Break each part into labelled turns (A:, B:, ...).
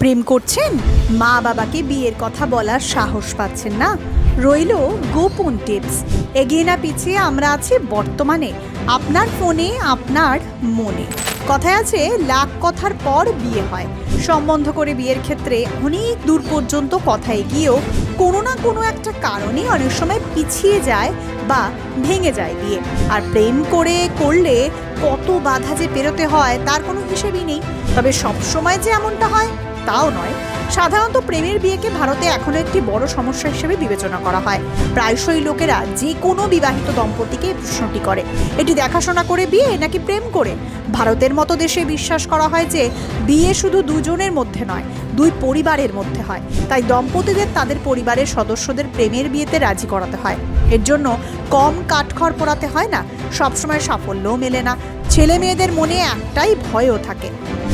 A: প্রেম করছেন? মা বাবাকে বিয়ের কথা বলার সাহস পাচ্ছেন না। রইল গোপন টিপস। এগিয়ে না পিছিয়ে আমরা আছি বর্তমানে। আপনার ফোনে, আপনার মনে। কথায় আছে, লাখ কথার পর বিয়ে হয়। সম্বন্ধ করে বিয়ের ক্ষেত্রে অনেক দূর পর্যন্ত কথা এগিয়েও কোনো না কোনো একটা কারণে অনেক সময় পিছিয়ে যায় বা ভেঙে যায় বিয়ে। আর প্রেম করে, করলে কত বাধা যে পেরোতে হয়, তার কোনো হিসেবই নেই। তবে সবসময় যে এমনটা হয় তাও নয়। সাধারণত প্রেমের বিয়েকে ভারতে এখনও একটি বড় সমস্যা হিসেবে বিবেচনা করা হয়। প্রায়শই লোকেরা যে কোনো বিবাহিত দম্পতিকে প্রশ্নটি করে। এটি দেখাশোনা করে বিয়ে নাকি প্রেম করে? ভারতের মতো দেশে বিশ্বাস করা হয় যে বিয়ে শুধু দুজনের মধ্যে নয়, দুই পরিবারের মধ্যে হয়। তাই দম্পতিদের তাদের পরিবারের সদস্যদের প্রেমের বিয়েতে রাজি করাতে হয়। এর জন্য কম কাঠখড় পোড়াতে হয় না, সবসময় সাফল্যও মেলে না। ছেলে মেয়েদের মনে একটাই ভয়ও থাকে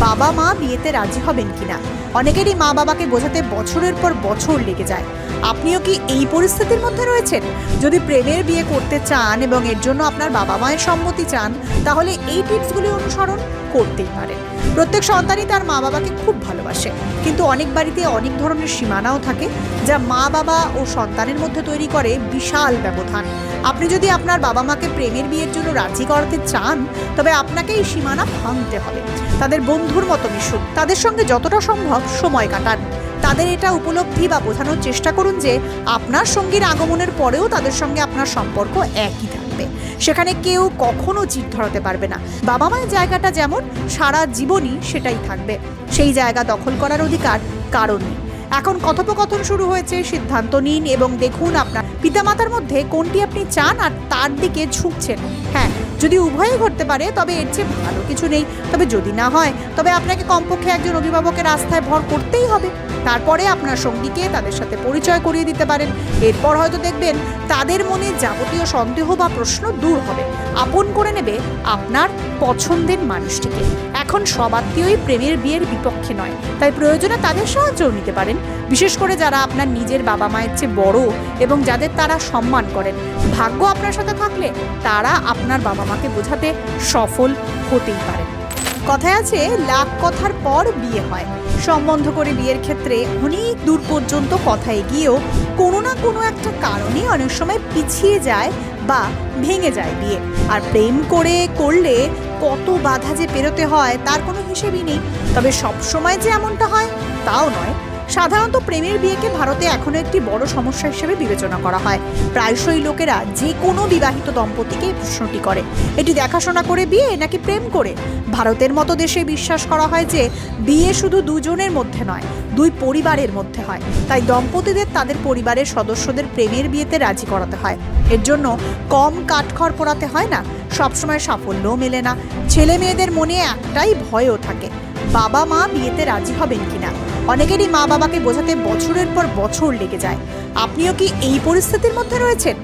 A: বাবা মা বিয়েতে রাজি হবেন কিনা? অনেকেরই মা বাবাকে বোঝাতে বছরের পর বছর লেগে যায়। আপনিও কি এই পরিস্থিতির মধ্যে রয়েছেন? যদি প্রেমের বিয়ে করতে চান এবং এর জন্য আপনার বাবা মায়ের সম্মতি চান, তাহলে এই টিপসগুলি অনুসরণ করতেই পারেন। প্রত্যেক সন্তানই তার মা বাবাকে খুব ভালোবাসে। কিন্তু অনেক বাড়িতে অনেক ধরনের সীমানাও থাকে, যা মা বাবা ও সন্তানের মধ্যে তৈরি করে বিশাল ব্যবধান। আপনি যদি আপনার বাবা মাকে প্রেমের বিয়ের জন্য রাজি করাতে চান, তবে আপনাকে এই সীমানা ভাঙতে হবে। তাদের বন্ধুর মতো মিশুন তাদের সঙ্গে যতটা সম্ভব সময় কাটান। তাদের এটা উপলব্ধি বা বোঝানোর চেষ্টা করুন যে আপনার সঙ্গীর আগমনের পরেও তাদের সঙ্গে আপনার সম্পর্ক একই থাকবে। সেখানে কেউ কখনো জিদ ধরাতে পারবে না। বাবা মায়ের জায়গাটা যেমন, সারা জীবনই সেটাই থাকবে। সেই জায়গা দখল করার অধিকার কারণ নেই। এখন কথোপকথন শুরু হয়েছে, সিদ্ধান্ত নিন এবং দেখুন আপনার পিতামাতার মধ্যে কোনটি আপনি চান আর তার দিকে ঝুঁকছেন। হ্যাঁ যদি উভয়ই ঘটতে পারে, তবে এর চেয়ে ভালো কিছু নেই। তবে যদি না হয়, তবে আপনাকে কমপক্ষে একজন অভিভাবকের আস্থায় ভর করতেই হবে। তারপরে আপনার সঙ্গীকে তাদের সাথে পরিচয় করিয়ে দিতে পারেন। এরপর হয়তো দেখবেন তাদের মনে যাবতীয় সন্দেহ বা প্রশ্ন দূর হবে। আপন করে নেবে আপনার পছন্দের মানুষটিকে। এখন সব আত্মীয়ই প্রেমের বিয়ের বিপক্ষে নয়। তাই প্রয়োজনে তাদের সাহায্যও নিতে পারেন। বিশেষ করে যারা আপনার নিজের বাবা মায়ের চেয়ে বড় এবং যাদের তারা সম্মান করেন। ভাগ্য আপনার সাথে থাকলে তারা আপনার বাবা মাকে বোঝাতে সফল হতেই পারেন। কথায় আছে, লাখ কথার পর বিয়ে হয়। সম্বন্ধ করে বিয়ের ক্ষেত্রে অনেক দূর পর্যন্ত কথা এগিয়েও কোনো না কোনো একটা কারণে অনেক সময় পিছিয়ে যায় বা ভেঙে যায় বিয়ে। আর প্রেম করে, করলে কত বাধা যে পেরোতে হয়, তার কোনো হিসেবই নেই। তবে সবসময় যে এমনটা হয়, তাও নয়। সাধারণত প্রেমের বিয়েকে ভারতে এখনও একটি বড় সমস্যা হিসেবে বিবেচনা করা হয়। প্রায়শই লোকেরা যে কোনো বিবাহিত দম্পতিকে প্রশ্নটি করে। এটি দেখাশোনা করে বিয়ে নাকি প্রেম করে? ভারতের মতো দেশে বিশ্বাস করা হয় যে বিয়ে শুধু দুজনের মধ্যে নয়, দুই পরিবারের মধ্যে হয়। তাই দম্পতিদের তাদের পরিবারের সদস্যদের প্রেমের বিয়েতে রাজি করাতে হয়। এর জন্য কম কাঠখড় পোড়াতে হয় না, সবসময় সাফল্যও মেলে না। ছেলে মেয়েদের মনে একটাই ভয়ও থাকে বাবা মা বিয়েতে রাজি হবেন কিনা? অনেকেরই মা বাবাকে বোঝাতে বছরের পর বছর লেগে যায়। আপনিও কি এই পরিস্থিতির মধ্যে রয়েছেন?